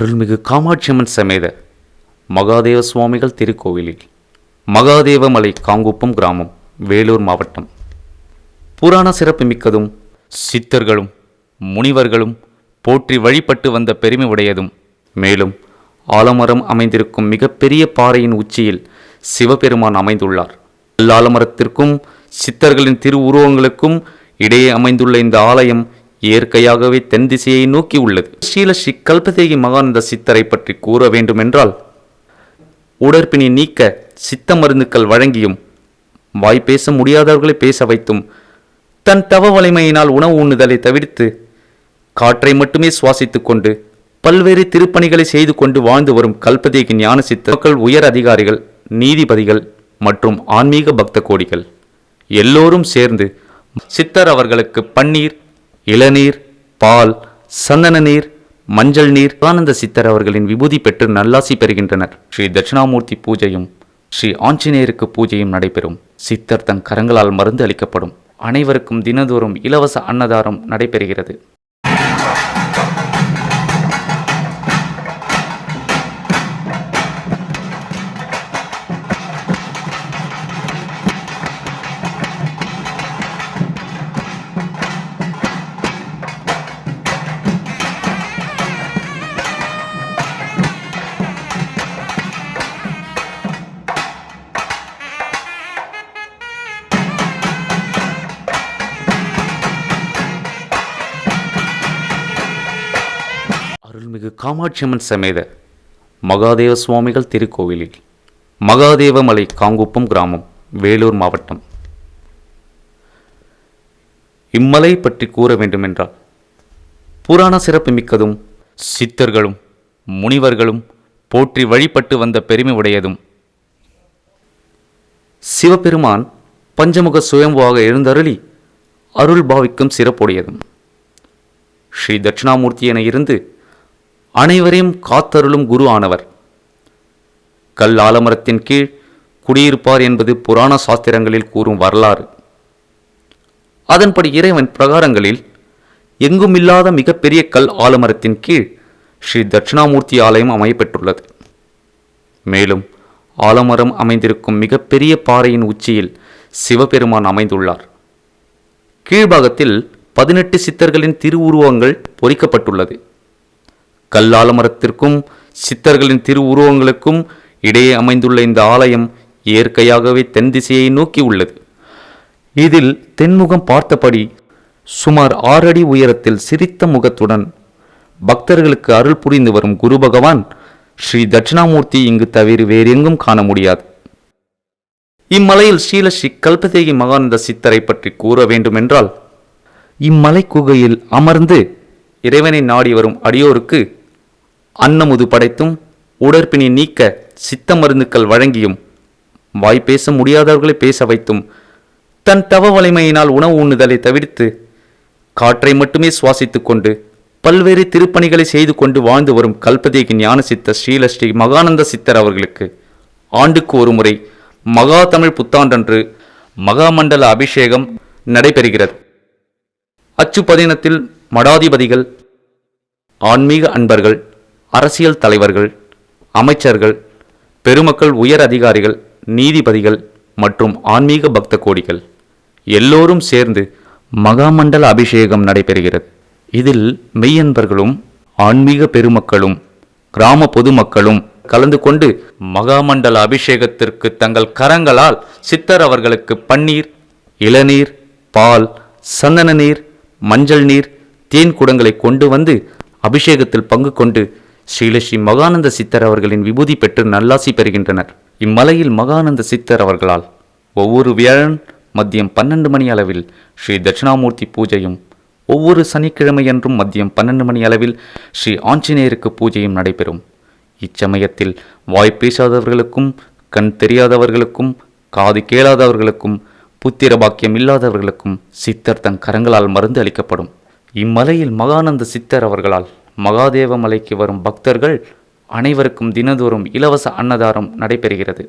அருள்மிகு காமாட்சியம்மன் சமேத மகாதேவ சுவாமிகள் திருக்கோவிலில் மகாதேவமலை காங்குப்பம் கிராமம் வேலூர் மாவட்டம். புராண சிறப்புமிக்கதும் சித்தர்களும் முனிவர்களும் போற்றி வழிபட்டு வந்த பெருமை உடையதும். மேலும் ஆலமரம் அமைந்திருக்கும் மிகப்பெரிய பாறையின் உச்சியில் சிவபெருமான் அமைந்துள்ளார். ஆலமரத்திற்கும் சித்தர்களின் திருவுருவங்களுக்கும் இடையே அமைந்துள்ள இந்த ஆலயம் இயற்கையாகவே தென் திசையை நோக்கி உள்ளது. ஸ்ரீல ஸ்ரீ கல்பதேகி மகானந்த சித்தரை பற்றி கூற வேண்டுமென்றால் உடற்பிணி நீக்க சித்த மருந்துக்கள் வழங்கியும் வாய் பேச முடியாதவர்களை பேச வைத்தும் தன் தவ வலிமையினால் உணவு உண்ணுதலை தவிர்த்து காற்றை மட்டுமே சுவாசித்துக் கொண்டு பல்வேறு திருப்பணிகளை செய்து கொண்டு வாழ்ந்து வரும் கல்பதேகி ஞான சித்த மக்கள் உயர் அதிகாரிகள் நீதிபதிகள் மற்றும் ஆன்மீக பக்த கோடிகள் எல்லோரும் சேர்ந்து சித்தர் அவர்களுக்கு பன்னீர் இளநீர் பால் சந்தன நீர் மஞ்சள் நீர் ஆனந்த சித்தர் அவர்களின் விபூதி பெற்று நல்லாசி பெறுகின்றனர். ஸ்ரீ தட்சிணாமூர்த்தி பூஜையும் ஸ்ரீ ஆஞ்சநேயருக்கு பூஜையும் நடைபெறும். சித்தர் தன் கரங்களால் மருந்து அளிக்கப்படும். அனைவருக்கும் தினதோறும் இலவச அன்னதானம் நடைபெறுகிறது. அருள்மிகு காமாட்சியம்மன் சமேத மகாதேவ சுவாமிகள் திருக்கோவிலில் மகாதேவமலை காங்குப்பம் கிராமம் வேலூர் மாவட்டம். இம்மலை பற்றி கூற வேண்டுமென்றால் புராண சிறப்பு மிக்கதும் சித்தர்களும் முனிவர்களும் போற்றி வழிபட்டு வந்த பெருமை உடையதும். சிவபெருமான் பஞ்சமுக சுயம்புவாக எழுந்தருளி அருள் பாவிக்கும் சிறப்புடையதும். ஸ்ரீ தட்சிணாமூர்த்தி என இருந்து அனைவரையும் காத்தருளும் குரு ஆனவர். கல் ஆலமரத்தின் கீழ் குடியிருப்பார் என்பது புராண சாஸ்திரங்களில் கூறும் வரலாறு. அதன்படி இறைவன் பிரகாரங்களில் எங்குமில்லாத மிகப்பெரிய கல் ஆலமரத்தின் கீழ் ஸ்ரீ தட்சிணாமூர்த்தி ஆலயம் அமையப்பெற்றுள்ளது மேலும் ஆலமரம் அமைந்திருக்கும் மிகப்பெரிய பாறையின் உச்சியில் சிவபெருமான் அமைந்துள்ளார். கீழ்பாகத்தில் பதினெட்டு சித்தர்களின் திருவுருவங்கள் பொறிக்கப்பட்டுள்ளது. கல்லாலமரத்திற்கும் சித்தர்களின் திருவுருவங்களுக்கும் இடையே அமைந்துள்ள இந்த ஆலயம் இயற்கையாகவே தென் திசையை நோக்கி உள்ளது. இதில் தென்முகம் பார்த்தபடி சுமார் ஆறு அடி உயரத்தில் சிரித்த முகத்துடன் பக்தர்களுக்கு அருள் புரிந்து வரும் குரு பகவான் ஸ்ரீ தட்சிணாமூர்த்தி இங்கு தவிர வேறெங்கும் காண முடியாது. இம்மலையில் ஸ்ரீல ஸ்ரீ கல்பதேகி மகானந்த சித்தரை பற்றி கூற வேண்டுமென்றால் இம்மலை குகையில் அமர்ந்து இறைவனை நாடி வரும் அடியோருக்கு அன்னமுது படைத்தும் உடற்பிணி நீக்க சித்த மருந்துக்கள் வழங்கியும் வாய் பேச முடியாதவர்களை பேச வைத்தும் தன் தவ வலிமையினால் உணவு உண்ணுதலை தவிர்த்து காற்றை மட்டுமே சுவாசித்துக் கொண்டு பல்வேறு திருப்பணிகளை செய்து கொண்டு வாழ்ந்து வரும் கல்பதேகி ஞான சித்த ஸ்ரீலஸ்ரீ மகானந்த சித்தர் அவர்களுக்கு ஆண்டுக்கு ஒருமுறை மகா தமிழ் புத்தாண்டன்று மகாமண்டல அபிஷேகம் நடைபெறுகிறது. அச்சுப்பதினத்தில் மடாதிபதிகள் ஆன்மீக அன்பர்கள் அரசியல் தலைவர்கள் அமைச்சர்கள் பெருமக்கள் உயர் அதிகாரிகள் நீதிபதிகள் மற்றும் ஆன்மீக பக்த கோடிகள் எல்லோரும் சேர்ந்து மகாமண்டல அபிஷேகம் நடைபெறுகிறது. இதில் மெய்யன்பர்களும் ஆன்மீக பெருமக்களும் கிராம பொதுமக்களும் கலந்து கொண்டு மகாமண்டல அபிஷேகத்திற்கு தங்கள் கரங்களால் சித்தர் அவர்களுக்கு பன்னீர் இளநீர் பால் சந்தன நீர் மஞ்சள் நீர் தேன் குடங்களை கொண்டு வந்து அபிஷேகத்தில் பங்கு கொண்டு ஸ்ரீலஸ்ரீ மகானந்த சித்தர் அவர்களின் விபூதி பெற்று நல்லாசி பெறுகின்றனர். இம்மலையில் மகானந்த சித்தர் அவர்களால் ஒவ்வொரு வியாழன் மதியம் பன்னெண்டு மணி அளவில் ஸ்ரீ தட்சிணாமூர்த்தி பூஜையும் ஒவ்வொரு சனிக்கிழமையன்றும் மதியம் பன்னெண்டு மணி அளவில் ஸ்ரீ ஆஞ்சநேயருக்கு பூஜையும் நடைபெறும். இச்சமயத்தில் வாய் பேசாதவர்களுக்கும் கண் தெரியாதவர்களுக்கும் காது கேளாதவர்களுக்கும் புத்திர பாக்கியம் இல்லாதவர்களுக்கும் சித்தர் தன் கரங்களால் மருந்து அளிக்கப்படும். இம்மலையில் மகானந்த சித்தர் அவர்களால் மகாதேவ மலைக்கு வரும் பக்தர்கள் அனைவருக்கும் தினதோறும் இலவச அன்னதானம் நடைபெறுகிறது.